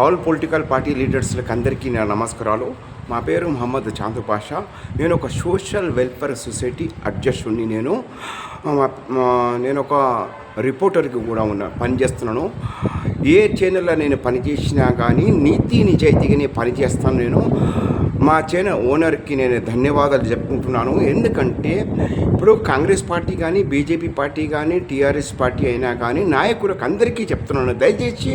All political party లీడర్స్లకు అందరికీ నా నమస్కారాలు. మా పేరు మహమ్మద్ చాందు పాషా. నేను ఒక సోషల్ వెల్ఫేర్ సొసైటీ అధ్యక్షుడిని నేను. నేను ఒక రిపోర్టర్కి కూడా ఉన్న పనిచేస్తున్నాను. ఏ ఛానల్లో నేను పనిచేసినా కానీ నీతి నిజాయితీగా నేను పనిచేస్తాను నేను. మా ఛానల్ ఓనర్కి నేను ధన్యవాదాలు చెప్పుకుంటున్నాను. ఎందుకంటే ఇప్పుడు కాంగ్రెస్ పార్టీ కానీ బీజేపీ పార్టీ కానీ టీఆర్ఎస్ పార్టీ అయినా కానీ నాయకులకు అందరికీ చెప్తున్నాను. దయచేసి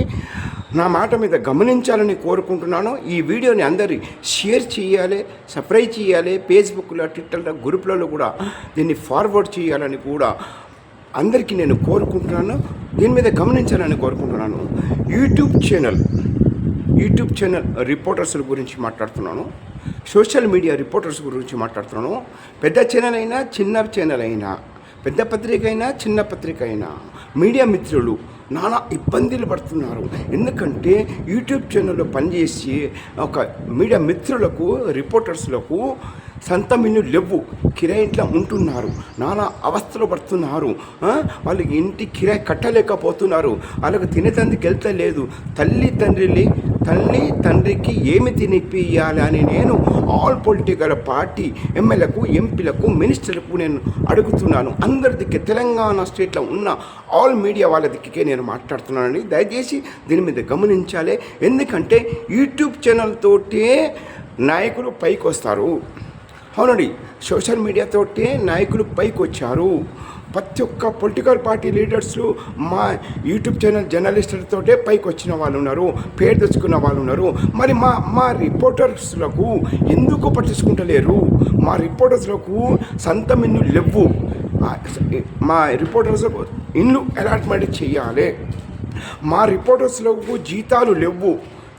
నా మాట మీద గమనించాలని కోరుకుంటున్నాను. ఈ వీడియోని అందరి షేర్ చేయాలి సబ్స్క్రైబ్ చేయాలి. ఫేస్బుక్లో ట్విట్టర్లో గ్రూప్లలో కూడా దీన్ని ఫార్వర్డ్ చేయాలని కూడా అందరికీ నేను కోరుకుంటున్నాను. దీని మీద గమనించాలని కోరుకుంటున్నాను. YouTube channel YouTube channel reporters గురించి మాట్లాడుతున్నాను. సోషల్ మీడియా రిపోర్టర్స్ గురించి మాట్లాడుతున్నాను. పెద్ద ఛానల్ అయినా చిన్న ఛానల్ అయినా పెద్ద పత్రిక అయినా చిన్న పత్రిక అయినా మీడియా మిత్రులు నానా ఇబ్బందులు పడుతున్నారు. ఎందుకంటే యూట్యూబ్ ఛానల్లో పనిచేసి ఒక మీడియా మిత్రులకు రిపోర్టర్స్లకు సంత మిన్ను లేవు. కిరాయింట్లో ఉంటున్నారు. నానా అవస్థలు పడుతున్నారు. వాళ్ళు ఇంటి కిరాయి కట్టలేకపోతున్నారు. వాళ్ళకు తినేతందుకు వెళ్తే లేదు. తల్లి తండ్రిని తల్లి తండ్రికి ఏమి తినిపియాలి అని నేను ఆల్ పొలిటికల్ పార్టీ ఎమ్మెల్యేలకు ఎంపీలకు మినిస్టర్లకు నేను అడుగుతున్నాను. అందరి తెలంగాణ స్టేట్లో ఉన్న ఆల్ మీడియా వాళ్ళ దిక్కే నేను మాట్లాడుతున్నానండి. దయచేసి దీని మీద గమనించాలి. ఎందుకంటే యూట్యూబ్ ఛానల్ తోటే నాయకులు పైకి వస్తారు అవునండి సోషల్ మీడియాతోటే నాయకులు పైకి వచ్చారు ప్రతి ఒక్క పొలిటికల్ పార్టీ లీడర్స్ మా యూట్యూబ్ ఛానల్ జర్నలిస్టులతోటే పైకి వచ్చిన వాళ్ళు ఉన్నారు పేరు తెచ్చుకున్న వాళ్ళు ఉన్నారు మరి మా మా రిపోర్టర్స్లకు ఎందుకు పట్టించుకుంటలేరు? మా రిపోర్టర్స్లకు సొంతం మిన్ను లేవు. మా రిపోర్టర్స్లకు ఇల్లు అలాట్మెంట్ చేయాలి. మా రిపోర్టర్స్లకు జీతాలు లేవు.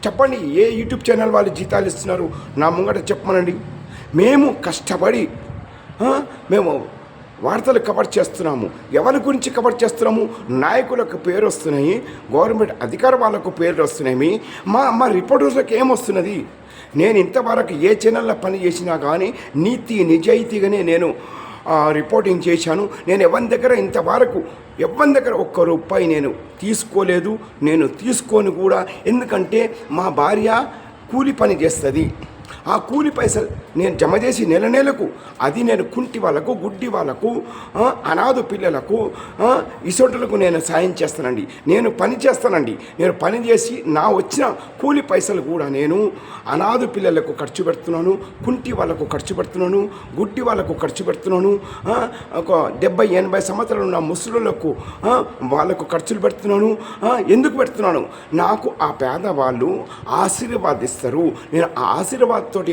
చెప్పండి ఏ యూట్యూబ్ ఛానల్ వాళ్ళు జీతాలు ఇస్తున్నారు? నా ముంగట చెప్పమనండి. మేము కష్టపడి మేము వార్తలు కవర్ చేస్తున్నాము. ఎవరి గురించి కవర్ చేస్తున్నాము? నాయకులకు పేరు వస్తున్నాయి. గవర్నమెంట్ అధికార వాళ్ళకు పేర్లు వస్తున్నాయి. మా మా రిపోర్టర్స్లకు ఏమొస్తున్నది నేను ఇంతవరకు ఏ ఛానల్లో పని చేసినా కానీ నీతి నిజాయితీగానే నేను రిపోర్టింగ్ చేశాను. నేను ఎవరి దగ్గర ఇంతవరకు ఎవరి దగ్గర ఒక్క రూపాయి నేను తీసుకోలేదు నేను తీసుకొని కూడా. ఎందుకంటే మా భార్య కూలి పని చేస్తుంది. ఆ కూలి పైసలు నేను జమ చేసి నెల నెలకు అది నేను కుంటి వాళ్ళకు గుడ్డి వాళ్ళకు అనాథ పిల్లలకు ఆ, ఇసొంటులకు నేను సాయం చేస్తానండి. నేను పని చేస్తానండి. నేను పని చేసి నా వచ్చిన కూలి పైసలు కూడా నేను అనాథ పిల్లలకు ఖర్చు పెడుతున్నాను కుంటి వాళ్ళకు ఖర్చు పెడుతున్నాను గుడ్డి వాళ్ళకు ఖర్చు పెడుతున్నాను ఒక డెబ్బై ఎనభై సంవత్సరాలు ఉన్న ముసలులకు వాళ్ళకు ఖర్చులు పెడుతున్నాను ఎందుకు పెడుతున్నాను? నాకు ఆ పేదవాళ్ళు ఆశీర్వాదిస్తారు. నేను ఆ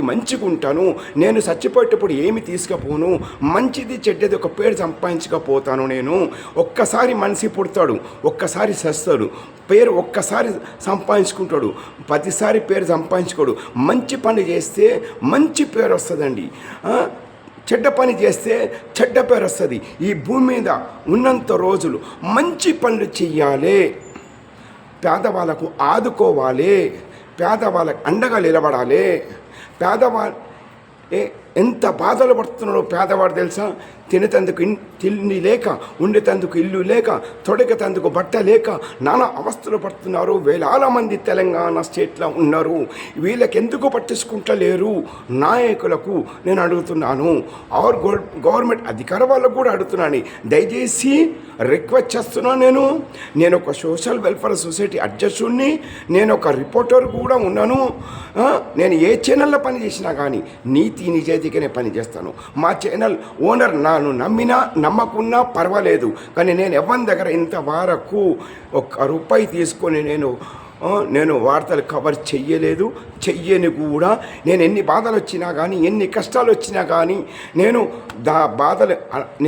మంచిగా ఉంటాను నేను చచ్చిపోయేటప్పుడు ఏమి తీసుకపోను. మంచిది చెడ్డది ఒక పేరు సంపాదించకపోతాను నేను. ఒక్కసారి మనిషి పుడతాడు ఒక్కసారి చేస్తాడు. పేరు ఒక్కసారి సంపాదించుకుంటాడు ప్రతిసారి పేరు సంపాదించుకోడు. మంచి పని చేస్తే మంచి పేరు వస్తుందండి. చెడ్డ పని చేస్తే చెడ్డ పేరు వస్తుంది. ఈ భూమి మీద ఉన్నంత రోజులు మంచి పనులు చెయ్యాలి. పేదవాళ్ళకు ఆదుకోవాలి. పేదవాళ్ళకు అండగా నిలబడాలి. పేదవా ఏ ఎంత బాధలు పడుతున్నాడో పేదవాడు తెలుసా? తినేటందుకు తిండి లేక ఉండేటందుకు ఇల్లు లేక తొడగతందుకు బట్ట లేక నానా అవస్థలు పడుతున్నారు. వేలాల మంది తెలంగాణ స్టేట్లో ఉన్నారు. వీళ్ళకి ఎందుకు పట్టించుకుంటలేరు? నాయకులకు నేను అడుగుతున్నాను. ఆర్ గవర్నమెంట్ అధికార వాళ్ళకు కూడా అడుగుతున్నాను. దయచేసి రిక్వెస్ట్ చేస్తున్నాను నేను. నేను ఒక సోషల్ వెల్ఫేర్ సొసైటీ అధ్యక్షుడిని నేను ఒక రిపోర్టర్ కూడా ఉన్నాను. నేను ఏ ఛానల్లో పని చేసినా కానీ నీతి నిజాయితీగానే పని మా ఛానల్ ఓనర్ నాను నమ్మినా నమ్మకున్నా పర్వాలేదు. కానీ నేను ఎవరి దగ్గర ఇంతవరకు ఒక్క రూపాయి తీసుకొని నేను నేను వార్తలు కవర్ చెయ్యలేదు చెయ్యని కూడా నేను ఎన్ని బాధలు వచ్చినా కానీ ఎన్ని కష్టాలు వచ్చినా కానీ నేను దా బాధలు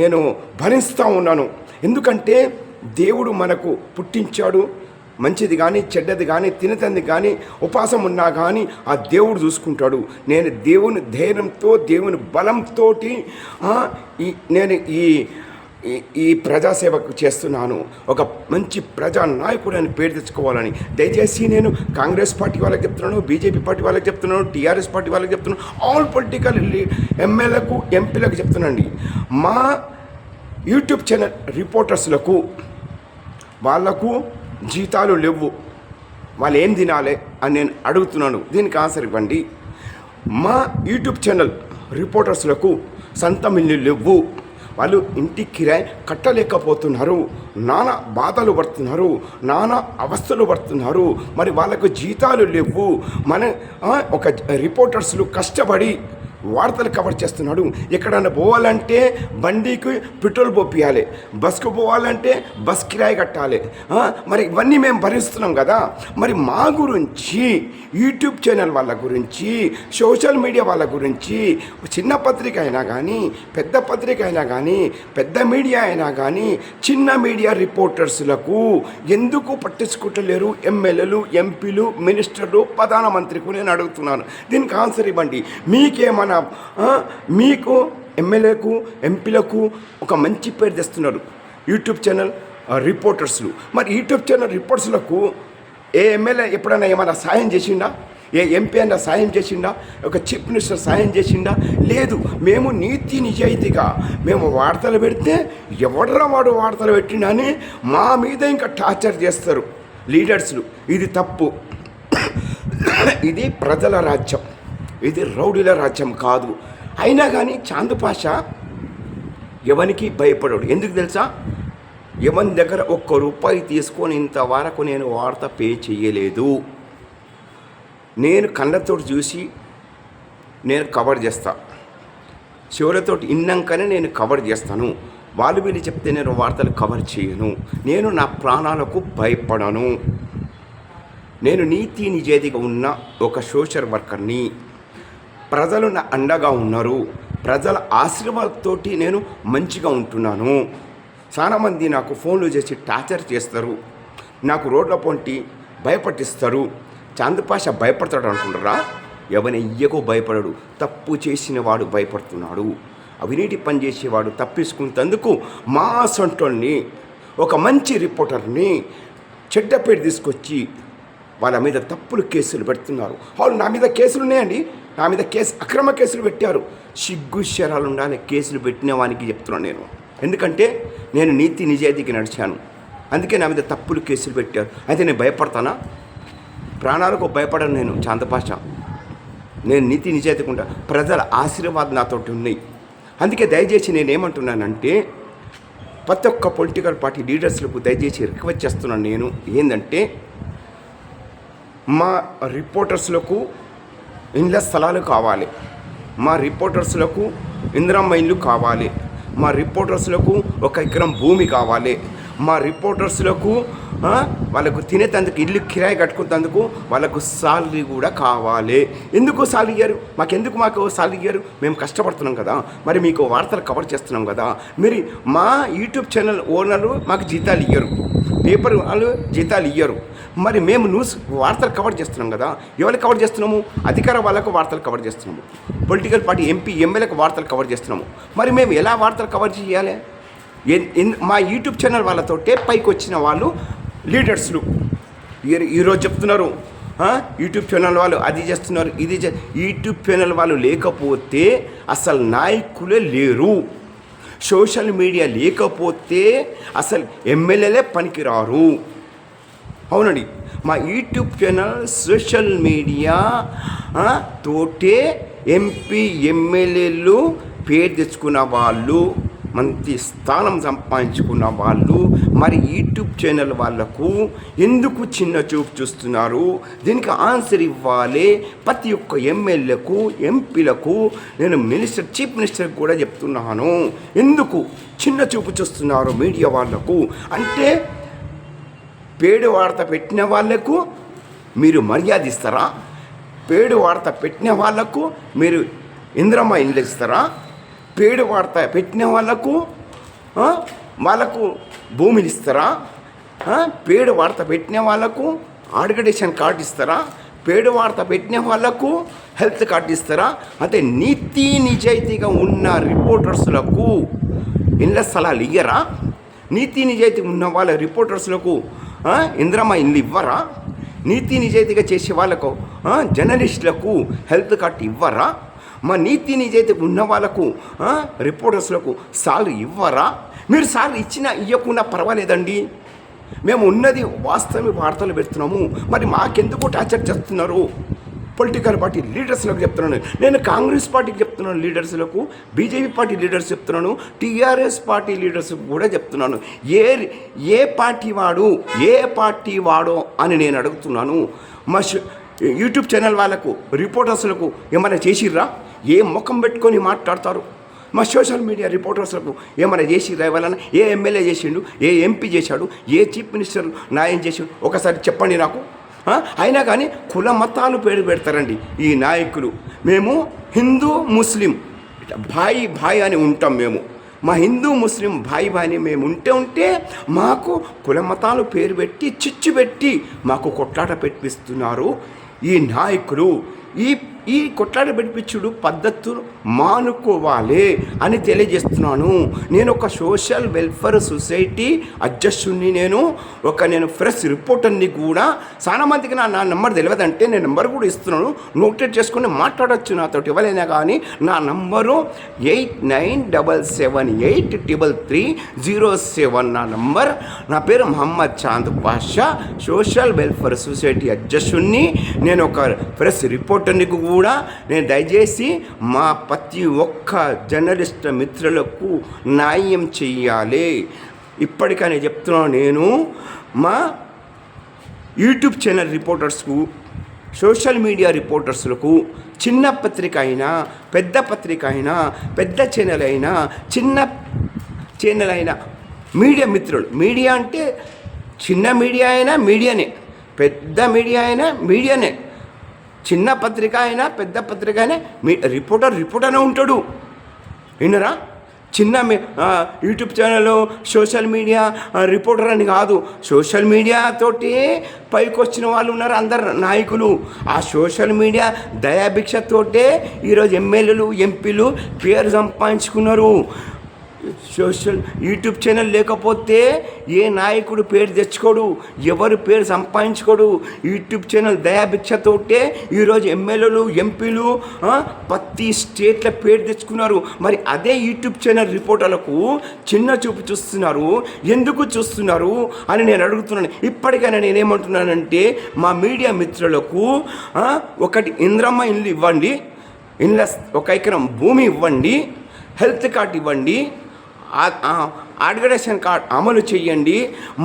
నేను భరిస్తూ ఉన్నాను. ఎందుకంటే దేవుడు మనకు పుట్టించాడు. మంచిది కానీ చెడ్డది కానీ తినతంది కానీ ఉపాసం ఉన్నా కానీ ఆ దేవుడు చూసుకుంటాడు. నేను దేవుని ధైర్యంతో దేవుని బలంతో ఈ నేను ఈ ఈ- ప్రజాసేవకు చేస్తున్నాను. ఒక మంచి ప్రజా నాయకుడు అని పేరు తెచ్చుకోవాలని. దయచేసి నేను కాంగ్రెస్ పార్టీ వాళ్ళకి చెప్తున్నాను బీజేపీ పార్టీ వాళ్ళకి చెప్తున్నాను టీఆర్ఎస్ పార్టీ వాళ్ళకి చెప్తున్నాను ఆల్ పొలిటికల్ ఎమ్మెల్యేలకు ఎంపీలకు చెప్తున్నానండి మా యూట్యూబ్ ఛానల్ రిపోర్టర్స్లకు వాళ్ళకు జీతాలు లేవు. వాళ్ళు ఏం తినాలి అని నేను అడుగుతున్నాను. దీనికి ఆన్సర్ ఇవ్వండి. మా యూట్యూబ్ ఛానల్ రిపోర్టర్స్లకు సొంత మిల్లు లేవు. వాళ్ళు ఇంటి కిరాయి కట్టలేకపోతున్నారు. నానా బాధలు పడుతున్నారు. నానా అవస్థలు పడుతున్నారు. మరి వాళ్ళకు జీతాలు లేవు. మన ఒక రిపోర్టర్స్లు కష్టపడి వార్తలు కవర్ చేస్తున్నాడు. ఎక్కడన్నా పోవాలంటే బండికి పెట్రోల్ పోపియాలి. బస్కు పోవాలంటే బస్ కిరాయి కట్టాలి. మరి ఇవన్నీ మేము భరిస్తున్నాం కదా. మరి మా గురించి యూట్యూబ్ ఛానల్ వాళ్ళ గురించి సోషల్ మీడియా వాళ్ళ గురించి చిన్న పత్రిక అయినా కానీ పెద్ద పత్రిక అయినా కానీ పెద్ద మీడియా అయినా కానీ చిన్న మీడియా రిపోర్టర్స్లకు ఎందుకు పట్టించుకుంటలేరు ఎమ్మెల్యేలు ఎంపీలు మినిస్టర్లు ప్రధానమంత్రికి నేను అడుగుతున్నాను. దీనికి ఆన్సర్ ఇవ్వండి. మీకేమన్నా మీకు ఎమ్మెల్యేకు ఎంపీలకు ఒక మంచి పేరు తెస్తున్నారు యూట్యూబ్ ఛానల్ రిపోర్టర్స్లు. మరి యూట్యూబ్ ఛానల్ రిపోర్టర్స్లకు ఏ ఎమ్మెల్యే ఎప్పుడైనా ఏమైనా సాయం చేసిండా? ఏ ఎంపీ అయినా సాయం చేసిండా? ఒక చీఫ్ మినిస్టర్ సాయం చేసిండా? లేదు మేము నీతి నిజాయితీగా మేము వార్తలు పెడితే ఎవడరా వాడు వార్తలు పెట్టిండని మా మీద ఇంకా టార్చర్ చేస్తారు. లీడర్స్లు ఇది తప్పు. ఇది ప్రజల రాజ్యం. ఇది రౌడీల రాజ్యం కాదు. అయినా కానీ చాందు పాషా ఎవరికి భయపడడు. ఎందుకు తెలుసా? ఎవరి దగ్గర ఒక్క రూపాయి తీసుకొని ఇంతవరకు నేను వార్త పే చేయలేదు. నేను కళ్ళతోటి చూసి నేను కవర్ చేస్తా. చెవులతోటి ఇన్నాకనే నేను కవర్ చేస్తాను. వాళ్ళు వీళ్ళు చెప్తే నేను వార్తలు కవర్ చేయను. నేను నా ప్రాణాలకు భయపడను. నేను నీతి నిజేదిగా ఉన్న ఒక సోషల్ వర్కర్ని. ప్రజలు నా అండగా ఉన్నారు. ప్రజల ఆశీర్వాదంతోటి నేను మంచిగా ఉంటున్నాను. చాలామంది నాకు ఫోన్లు చేసి టార్చర్ చేస్తారు. నాకు రోడ్ల పొంటి భయపట్టిస్తారు. చాందపాష భయపడతాడు అనుకుంటారా? ఎవరి ఇయ్యకో భయపడడు. తప్పు చేసిన వాడు భయపడుతున్నాడు. అవినీతి పని చేసేవాడు తప్పించుకున్నందుకు మా సొంటోల్ని ఒక మంచి రిపోర్టర్ని చెడ్డ పేరు తీసుకొచ్చి వాళ్ళ మీద తప్పులు కేసులు పెడుతున్నారు. అవును నా మీద కేసులు ఉన్నాయండి. నా మీద కేసు అక్రమ కేసులు పెట్టారు. సిగ్గు శరాలు కేసులు పెట్టిన వానికి చెప్తున్నాను నేను. ఎందుకంటే నేను నీతి నిజాయితీకి నడిచాను. అందుకే నా మీద తప్పులు కేసులు పెట్టారు. అయితే నేను భయపడతానా? ప్రాణాలకు భయపడను నేను చాంతపాష నేను నీతి నిజాయితీగా ఉంటా. ప్రజల ఆశీర్వాదం నాతోటి ఉన్నాయి. అందుకే దయచేసి నేను ఏమంటున్నానంటే ప్రతి ఒక్క పొలిటికల్ పార్టీ లీడర్స్లకు దయచేసి రిక్వెస్ట్ చేస్తున్నాను నేను. ఏంటంటే మా రిపోర్టర్స్లకు ఇండ్ల స్థలాలు కావాలి. మా రిపోర్టర్స్లకు ఇందిరమ్మ ఇల్లు కావాలి. మా రిపోర్టర్స్లకు ఒక ఎకరం భూమి కావాలి. మా రిపోర్టర్స్లకు వాళ్ళకు తినేటందుకు ఇల్లు కిరాయి కట్టుకున్నందుకు వాళ్ళకు సాలరీ కూడా కావాలి. ఎందుకు సాలరీ ఇయ్యారు? మాకెందుకు మాకు సాలరీ ఇయ్యారు? మేము కష్టపడుతున్నాం కదా. మరి మీకు వార్తలు కవర్ చేస్తున్నాం కదా. మరి మా యూట్యూబ్ ఛానల్ ఓనర్లు మాకు జీతాలు ఇయ్యరు. పేపర్ వాళ్ళు జీతాలు ఇయ్యరు. మరి మేము న్యూస్ వార్తలు కవర్ చేస్తున్నాం కదా ఎవరికి కవర్ చేస్తున్నాము? అధికార వాళ్ళకు వార్తలు కవర్ చేస్తున్నాము. పొలిటికల్ పార్టీ ఎంపీ ఎమ్మెల్యేలకు వార్తలు కవర్ చేస్తున్నాము. మరి మేము ఎలా వార్తలు కవర్ చేయాలి? ఎన్- ఎన్- మా యూట్యూబ్ ఛానల్ వాళ్ళతోటే పైకి వచ్చిన వాళ్ళు లీడర్స్లు. ఈరోజు చెప్తున్నారు యూట్యూబ్ ఛానల్ వాళ్ళు అది చేస్తున్నారు ఇది చే యూట్యూబ్ ఛానల్ వాళ్ళు లేకపోతే అసలు నాయకులే లేరు. సోషల్ మీడియా లేకపోతే అసలు ఎమ్మెల్యేలే పనికిరారు. అవునండి. మా యూట్యూబ్ ఛానల్ సోషల్ మీడియా తోటే ఎంపీ ఎమ్మెల్యేలు పేరు తెచ్చుకున్న వాళ్ళు. మంచి స్థానం సంపాదించుకున్న వాళ్ళు మరి యూట్యూబ్ ఛానల్ వాళ్ళకు ఎందుకు చిన్న చూపు చూస్తున్నారు? దీనికి ఆన్సర్ ఇవ్వాలి. ప్రతి ఒక్క ఎమ్మెల్యేకు ఎంపీలకు నేను మినిస్టర్ చీఫ్ మినిస్టర్ కూడా చెప్తున్నాను. ఎందుకు చిన్న చూపు చూస్తున్నారు మీడియా వాళ్ళకు? అంటే పేడు వార్త పెట్టిన వాళ్ళకు మీరు మర్యాద ఇస్తారా? పేడు వార్త పెట్టిన వాళ్ళకు మీరు ఇంద్రమ్మ ఇండ్లు ఇస్తారా? పేడు వార్త పెట్టిన వాళ్ళకు వాళ్ళకు భూమిని ఇస్తారా? పేడు వార్త పెట్టిన వాళ్ళకు ఆర్గనైజేషన్ కార్డు ఇస్తారా? పేడు వార్త పెట్టిన వాళ్ళకు హెల్త్ కార్డు ఇస్తారా? అంటే నీతి నిజాయితీగా ఉన్న రిపోర్టర్స్లకు ఇళ్ళ స్థలాలు ఇయ్యరా? నీతి నిజాయితీ ఉన్న వాళ్ళ రిపోర్టర్స్లకు ఇంద్రమ్మ ఇల్లు ఇవ్వరా? నీతి నిజాయితీగా చేసే వాళ్ళకు జర్నలిస్టులకు హెల్త్ కార్డు ఇవ్వరా? మా నీతి నిజైతే ఉన్న వాళ్ళకు రిపోర్టర్స్లకు సాలరీ ఇవ్వరా? మీరు సాలరీ ఇచ్చినా ఇవ్వకుండా పర్వాలేదండి. మేము ఉన్నది వాస్తవ వార్తలు పెడుతున్నాము. మరి మాకెందుకు టార్చర్ చేస్తున్నారు? పొలిటికల్ పార్టీ లీడర్స్లకు చెప్తున్నాను. నేను కాంగ్రెస్ పార్టీకి చెప్తున్నాను లీడర్స్లకు బీజేపీ పార్టీ లీడర్స్ చెప్తున్నాను టీఆర్ఎస్ పార్టీ లీడర్స్ కూడా చెప్తున్నాను. ఏ ఏ పార్టీ వాడు ఏ పార్టీ వాడో అని నేను అడుగుతున్నాను. మా యూట్యూబ్ ఛానల్ వాళ్ళకు రిపోర్టర్స్లకు ఏమైనా చేసిర్రా? ఏ ముఖం పెట్టుకొని మాట్లాడతారు? మా సోషల్ మీడియా రిపోర్టర్స్లకు ఏమైనా చేసి రావాలన్నా ఏ ఎమ్మెల్యే చేసిండు ఏ ఎంపీ చేశాడు ఏ చీఫ్ మినిస్టర్ న్యాయం చేసిండు ఒకసారి చెప్పండి నాకు. అయినా కానీ కుల మతాలు పేరు పెడతారండి ఈ నాయకులు. మేము హిందూ ముస్లిం. భాయి భాయి అని ఉంటాం మేము. మా హిందూ ముస్లిం భాయి భాయిని మేము ఉంటే ఉంటే మాకు కుల మతాలు పేరు పెట్టి చిచ్చు పెట్టి మాకు కొట్లాట పెట్టిస్తున్నారు ఈ నాయకులు. ఈ ఈ కొట్లాట పెట్టించుడు పద్ధతులు మానుకోవాలి అని తెలియజేస్తున్నాను. నేను ఒక సోషల్ వెల్ఫేర్ సొసైటీ అధ్యక్షుడిని నేను. ఒక నేను ఫ్రెష్ రిపోర్టర్ని కూడా. చాలా మందికి నా నా నెంబర్ తెలియదంటే నేను నెంబర్ కూడా ఇస్తున్నాను. నోటెడ్ చేసుకుని మాట్లాడొచ్చు నాతో ఇవ్వలేనా కానీ నా number eight nine double seven eight triple three zero seven నా నంబర్ నా పేరు Mohammed Chand Pasha social welfare society అధ్యక్షుడిని నేను ఒక ప్రెస్ రిపోర్టర్ని కూడా కూడా నేను దయచేసి మా ప్రతి ఒక్క జర్నలిస్ట్ మిత్రులకు న్యాయం చెయ్యాలి. ఇప్పటికనే చెప్తున్నాను నేను మా యూట్యూబ్ ఛానల్ రిపోర్టర్స్కు సోషల్ మీడియా రిపోర్టర్స్లకు చిన్న పత్రిక అయినా పెద్ద పత్రిక అయినా పెద్ద ఛానల్ అయినా చిన్న ఛానల్ అయినా మీడియా మిత్రులు మీడియా అంటే చిన్న మీడియా అయినా మీడియానే పెద్ద మీడియా అయినా మీడియానే. చిన్న పత్రిక అయినా పెద్ద పత్రిక అయినా మీ రిపోర్టర్ రిపోర్టర్నే ఉంటాడు. విన్నరా? చిన్న YouTube channel social media reporter అని కాదు. సోషల్ మీడియా తోటి పైకి వచ్చిన వాళ్ళు ఉన్నారు అందరు నాయకులు. ఆ సోషల్ మీడియా దయాభిక్షతోటే ఈరోజు ఎమ్మెల్యేలు ఎంపీలు పేరు సంపాదించుకున్నారు. సోషల్ యూట్యూబ్ ఛానల్ లేకపోతే ఏ నాయకుడు పేరు తెచ్చుకోడు ఎవరు పేరు సంపాదించుకోడు. యూట్యూబ్ ఛానల్ దయాభిక్షతోటే ఈరోజు ఎమ్మెల్యేలు ఎంపీలు ప్రతి స్టేట్ల పేరు తెచ్చుకున్నారు. మరి అదే యూట్యూబ్ ఛానల్ రిపోర్టర్లకు చిన్న చూపు చూస్తున్నారు. ఎందుకు చూస్తున్నారు అని నేను అడుగుతున్నాను. ఇప్పటికైనా నేనేమంటున్నానంటే మా మీడియా మిత్రులకు ఒకటి ఇంద్రమ్మ ఇల్లు ఇవ్వండి. ఇళ్ళ ఒక ఎకరం భూమి ఇవ్వండి. హెల్త్ కార్డ్ ఇవ్వండి. ఆ- అడ్వర్టైజ్మెంట్ కార్డ్ అమలు చేయండి.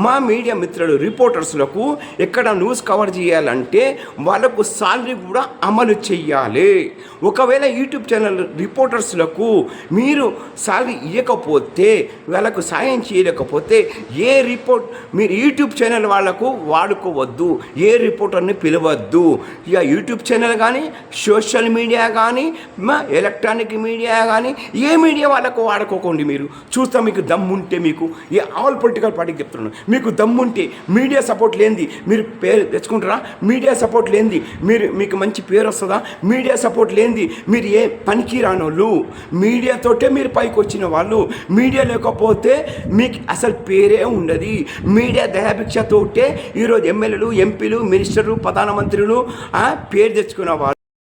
మా మీడియా మిత్రులు రిపోర్టర్స్లకు ఎక్కడ న్యూస్ కవర్ చేయాలంటే వాళ్ళకు సాలరీ కూడా అమలు చేయాలి. ఒకవేళ యూట్యూబ్ ఛానల్ రిపోర్టర్స్లకు మీరు సాలరీ ఇవ్వకపోతే వాళ్ళకు సాయం చేయలేకపోతే ఏ రిపోర్ట్ మీరు యూట్యూబ్ ఛానల్ వాళ్ళకు వాడుకోవద్దు ఏ రిపోర్టర్ని పిలవద్దు. ఇక యూట్యూబ్ ఛానల్ కానీ సోషల్ మీడియా కానీ మా ఎలక్ట్రానిక్ మీడియా కానీ ఏ మీడియా వాళ్ళకు వాడుకోకండి మీరు. చూస్తా మీకు దమ్ముంటే మీకు ఈ ఆల్ పొలిటికల్ పార్టీకి చెప్తున్నాను. మీకు దమ్ముంటే మీడియా సపోర్ట్ లేనిది మీరు పేరు తెచ్చుకుంటారా? మీడియా సపోర్ట్ లేనిది మీరు మీకు మంచి పేరు వస్తుందా? మీడియా సపోర్ట్ లేనిది మీరు ఏ పనికి రానోళ్ళు? మీడియాతోటే మీరు పైకి వచ్చిన వాళ్ళు. మీడియా లేకపోతే మీకు అసలు పేరే ఉండదు. మీడియా దయాభిక్షతోటే ఈరోజు ఎమ్మెల్యేలు ఎంపీలు మినిస్టర్లు ప్రధానమంత్రులు పేరు తెచ్చుకున్న వాళ్ళు.